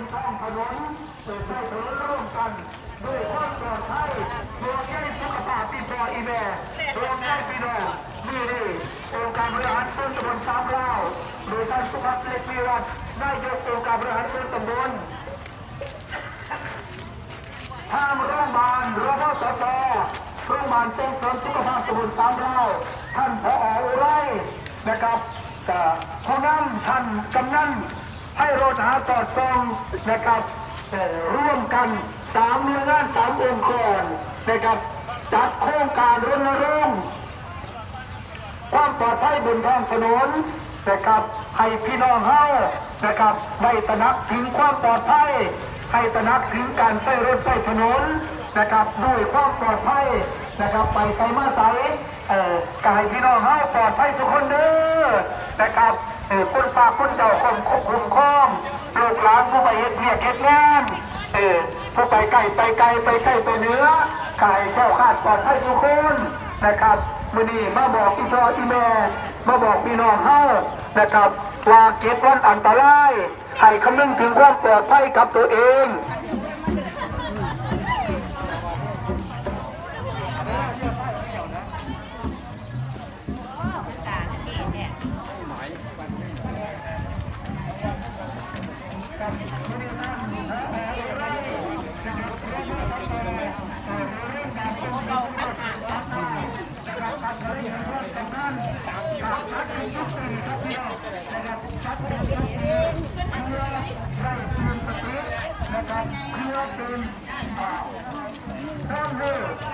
นท้องถนนเปิดให้ถนนร่วมกันด้วยความปลอดภัยโดยใช้สุขภาพที่พออีแม่โดยใช้พี่น้องนี่นี่องค์การบริหารส่วนตำบลสามเล่าโดยท่านสุภาพเล็กวิรัตนายกองค์การบริหารส่วนตำบลทางโรงพยาบาลรพสตโรงพยาบาลส่งเสริมสุขภาพตำบลสามเราท่านผออุไรนะครับกับผู้นท่านกำนัน ให้รถหาตอดซองนะครับร่วมกันสามหน่วยงานสามองค์กรนะครับจัดโครงการรณรงค์ความปลอดภัยบนท้องถนนนะครับให้พี่น้องเฮานะครับได้ตระหนักถึงความปลอดภัย ให้ตระหนักถึงการใช้รถใช้ถนนนะครับด้วยความปลอดภัยนะครับไปใส่มาใส่เอ่อกายพี่น้องเฮาปลอดภัยสุขคนเด้อากคนเจ้าคนควบคุมข้องลูกหลานผู้ไปเฮ็ดเวียกเฮ็ดงานเออผู้ไปไกลไปไกลไปไกลไปเนื้อกายแค่วคาดปลอดภัยสุกคนนะครับมื่อนี้มาบอกพี่พ่อพี่แม่มาบอกพี่น้องเฮานะครับว่าเก็บวันอันตรายให้คำนึงถึงความปลอดภัยกับตัวเอง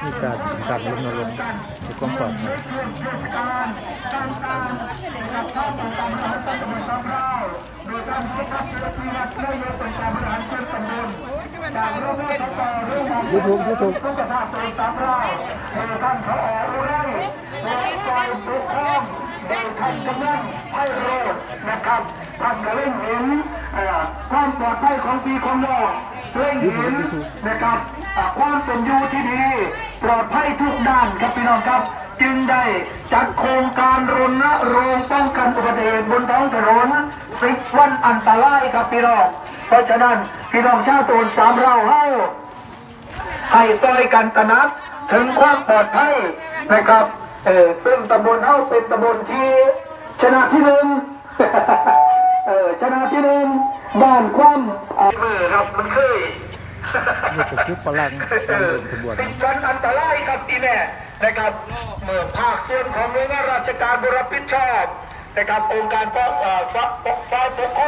มีการการรณรงค์ในความปลอดภัยช่วงเทศกาลต่างๆกับท่านต่างๆของตำบลสำราโดยท่านผู้ขับร ถพิรัตนายกองค์การบริหารส่วนตำบลจากโรงพยาบาลต่อโรงพยาบาลยูทูบยูทูบสุขภาพตำบลสำราโดยท่านผออุไรโดยซอยปกครองโดยท่านกำนันให้โรดนะครับท่านก็เล่นเห็นความปลอดภัยของพี่ของน้องเล่นเห็นนะครับความเป็นอยู่ที่ดีปลอดภัยทุกด้านครับพี่น้องครับ จึงได้จัดโครงการรณรงค์ป้องกันอุบัติเหตุบนท้องถนนสิบ วันอันตรายครับพี่น้อง เพราะฉะนั้นพี่น้องชาวตนสามเราเฮ้าให้ซอยกันตระหนักถึงความปลอดภัยนะครับเออซึ่งตำบลเฮ้าเป็นตำบลที่ชนะที่หนึ่งเออชนะที่หนึ่งบ้านความอ่ามือครับมันเคยนี่ก็คือพลังการเดินขบวนสิ่งกันอันตรายครับอีแม่นะครับเมื่อภาคส่วนของหน่วยงานราชการบรับผิดชอบ นะครับองค์การปกเอ่อฟ้าฟ้าปกครอง